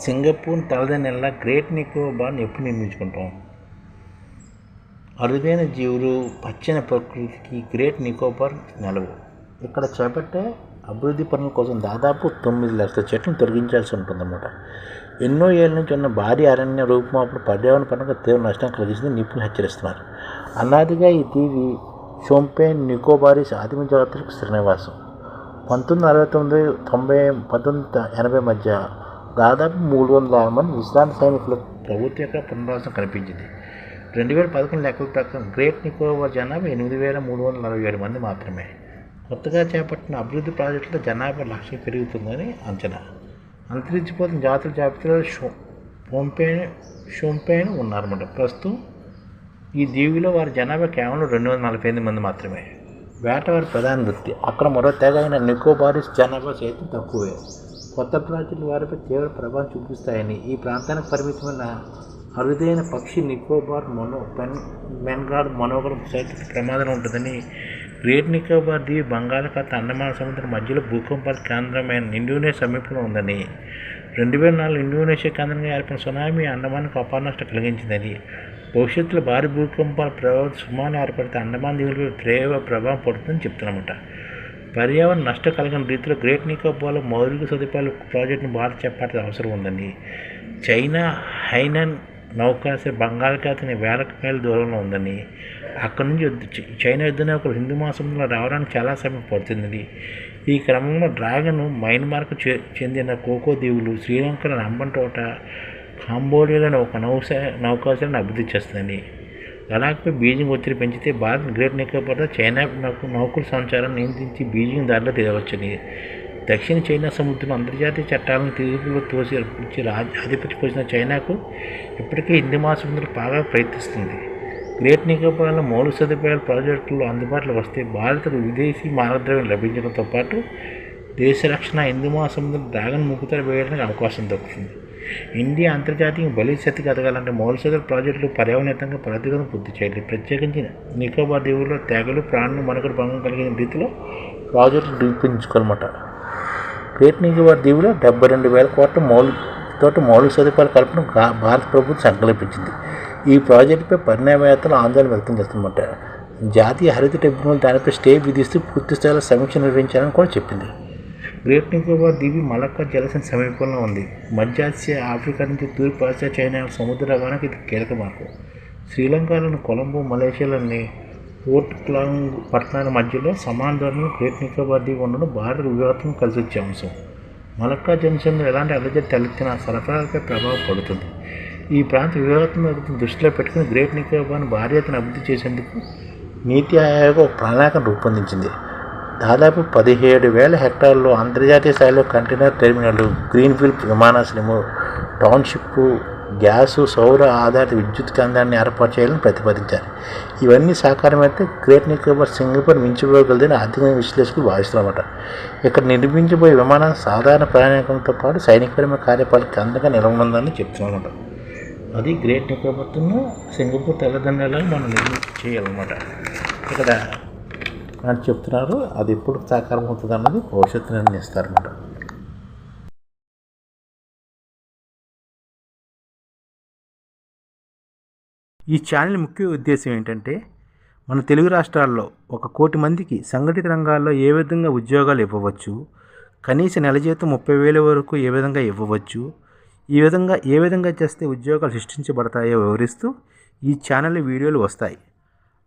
Singapore తలదన్నెల్లా great నికోబార్ని ఎప్పుడు నిర్మించుకుంటాం? అరుదైన జీవులు పచ్చని ప్రకృతికి గ్రేట్ నికోబార్ నెలవు. ఇక్కడ చేపట్టే అభివృద్ధి పనుల కోసం దాదాపు తొమ్మిది లక్షల చెట్లను తొలగించాల్సి ఉంటుందన్నమాట. ఎన్నో ఏళ్ళ నుంచి ఉన్న భారీ అరణ్య రూపుమాపుడు పర్యావరణ పరంగా తీవ్ర నష్టం కలిగిస్తుంది నిపుణులు హెచ్చరిస్తున్నారు. అనాదిగా ఈ దీవి షోంపేన్ నికోబారీస్ ఆదిమ జాతులకు శ్రీనివాసం. పంతొమ్మిది అరవై తొమ్మిది తొంభై పంతొమ్మిది ఎనభై మధ్య దాదాపు మూడు వందల ఆరు మంది విశ్రాంతి సైనికులకు ప్రభుత్వ యొక్క పునరావాసం కనిపించింది రెండు వేల పదకొండు లెక్కల ప్రకారం గ్రేట్ నికోబార్ జనాభా ఎనిమిది వేల మూడు వందల నలభై ఏడు మంది మాత్రమే. కొత్తగా చేపట్టిన అభివృద్ధి ప్రాజెక్టుల జనాభా లక్ష పెరుగుతుందని అంచనా. అంతరించిపోతున్న జాతుల జాబితాలో షో షోంపేన్ షోంపేన్ ఉన్నారన్నమాట. ప్రస్తుతం ఈ దీవిలో వారి జనాభా కేవలం రెండు వందల నలభై ఎనిమిది మంది మాత్రమే. వేటవారి ప్రధాన వృత్తి అక్కడ మరో తెగైన నికోబారిస్ జనాభా సైతం తక్కువే. కొత్త ప్రాజెక్టులు వారిపై తీవ్ర ప్రభావం చూపిస్తాయని ఈ ప్రాంతానికి పరిమితమైన అరుదైన పక్షి నికోబార్ మనో పెన్ మెన్గాడ్ మనోగరం సైతం ప్రమాదం ఉంటుందని గ్రేట్ నికోబార్ దీవి బంగాళాఖాత అండమాన సముద్రం మధ్యలో భూకంపాల కేంద్రమైన ఇండోనేషియా సమీపంలో ఉందని రెండు వేల నాలుగు ఇండోనేషియా కేంద్రంగా ఏర్పడిన సునామీ అండమాన్కు అపార నష్టం కలిగించిందని భవిష్యత్తులో భారీ భూకంపాల ప్రభావం సుమారు ఏర్పడితే అండమాన్ దీవులపై తీవ్ర ప్రభావం పడుతుందని చెప్తున్నమాట. పర్యావరణ నష్టం కలిగిన రీతిలో గ్రేట్ నికోబార్లో మౌలిక సదుపాయాల ప్రాజెక్టును భారత్ చెప్పాల్సిన అవసరం ఉందని. చైనా హైనన్ నౌకాశ్ర బంగాళాఖాతని వేల మైళ్ళ దూరంలో ఉందని. అక్కడి నుంచి చైనా యుద్ధ నౌకలు హిందూ మాసంలో రావడానికి చాలా సమయం పడుతుందని ఈ క్రమంలో డ్రాగన్ మైన్మార్కు చె చెందిన కోకో దీవులు శ్రీలంకలో తోట కాంబోడియాలోని ఒక నౌస నౌకాశ్రయాన్ని అభివృద్ధి చేస్తుందని లడాఖ్పై బీజింగ్ ఒత్తిడి పెంచితే భారత్ గ్రేట్ నికోబార్తో చైనా నౌక నౌకల సంచారాన్ని నియంత్రించి బీజింగ్ దారిలో తిరగవచ్చని. దక్షిణ చైనా సముద్రం అంతర్జాతీయ చట్టాలను తీర్పులో తోసి ఇచ్చి ఆధిపత్య పోసిన చైనాకు ఇప్పటికే హిందీ మహాసముద్రం బాగా ప్రయత్నిస్తుంది. గ్రేట్ నికోబార్లో మౌలిక సదుపాయాల ప్రాజెక్టులు అందుబాటులో వస్తే భారత విదేశీ మానవద్రవ్యం లభించడంతో పాటు దేశ రక్షణ హిందూ మహాసముద్రం డ్రాగన్ ముగ్గుతలు వేయడానికి అవకాశం దక్కుతుంది. ఇండియా అంతర్జాతీయ బలిశక్తికి ఎదగాలంటే మౌలిక ప్రాజెక్టులు పర్యావరణీయంగా ప్రతిగతం పూర్తి చేయాలి ప్రత్యేకించి నికోబార్ దీవుల్లో తెగలు ప్రాణులు మనుగడ భంగం కలిగిన రీతిలో ప్రాజెక్టులు రూపొందించుకోవాలన్నమాట గ్రేట్ నికోబార్ దీవులో డెబ్బై రెండు వేల కోట్ల మౌలిక తోటి మౌలిక సదుపాయాల కల్పన భారత ప్రభుత్వం సంకల్పించింది. ఈ ప్రాజెక్టుపై పరిణామవేత్తలు ఆందోళన వ్యక్తం చేస్తున్నమాట. జాతీయ హరిత ట్రిబ్యునల్ దానిపై స్టే విధిస్తూ పూర్తి స్థాయిలో సమీక్ష నిర్వహించాలని కూడా చెప్పింది. గ్రేట్ నికోబార్ దీవి మలక్కా జలసంధి సమీపంలో ఉంది. మధ్యాసియా ఆఫ్రికా నుంచి తూర్పు ఆసియా చైనా సముద్ర రవాణాకి ఇది కీలక మార్గం. శ్రీలంకలోని కొలంబో మలేషియాలోని పోర్ట్ క్లాంగ్ పట్టణాల మధ్యలో సమాన గ్రేట్ నికోబార్ దీవి ఉండడం భారత వివాహం కలిసి వచ్చే అంశం. మలక్కా జంక్షన్లో ఎలాంటి అలజడి తలెత్తినా సరఫరాలపై ప్రభావం పడుతుంది. ఈ ప్రాంత వివాహాత్మకతను దృష్టిలో పెట్టుకుని గ్రేట్ నికోబార్ను భారీ ఎత్తున అభివృద్ధి చేసేందుకు నీతి ఆయోగ్ ఒక ప్రణాళికను రూపొందించింది. దాదాపు పదిహేడు వేల హెక్టార్లు అంతర్జాతీయ స్థాయిలో కంటైనర్ టెర్మినల్ గ్రీన్ఫీల్డ్ విమానాశ్రయము టౌన్షిప్ గ్యాసు సౌర ఆధారిత విద్యుత్ కేంద్రాన్ని ఏర్పాటు చేయాలని ప్రతిపాదించారు. ఇవన్నీ సాకారమైతే గ్రేట్ నికోబార్ సింగపూర్ మించిపోగలదని ఆర్థిక విశ్లేషకులు భావిస్తున్నమాట ఇక్కడ నిర్మించబోయే విమానం సాధారణ ప్రయాణికులతో పాటు సైనికపరమైన కార్యపాలకి అందంగా నిలవనుందని చెప్తున్నమాట అది గ్రేట్ నికోబార్ను సింగపూర్ తెల్లదండ్రులను మనం నిర్మించి చేయాలన్నమాట. ఇక్కడ అని చెప్తున్నారు. అది ఎప్పుడు సాకారం అవుతుంది అన్నది భవిష్యత్తు నిర్ణయిస్తారన్నమాట ఈ ఛానల్ ముఖ్య ఉద్దేశం ఏంటంటే మన తెలుగు రాష్ట్రాల్లో ఒక కోటి మందికి సంఘటిత రంగాల్లో ఏ విధంగా ఉద్యోగాలు ఇవ్వవచ్చు కనీస నెల జీతం ముప్పై వేల వరకు ఏ విధంగా ఇవ్వవచ్చు ఈ విధంగా ఏ విధంగా చేస్తే ఉద్యోగాలు సృష్టించబడతాయో వివరిస్తూ ఈ ఛానల్ వీడియోలు వస్తాయి.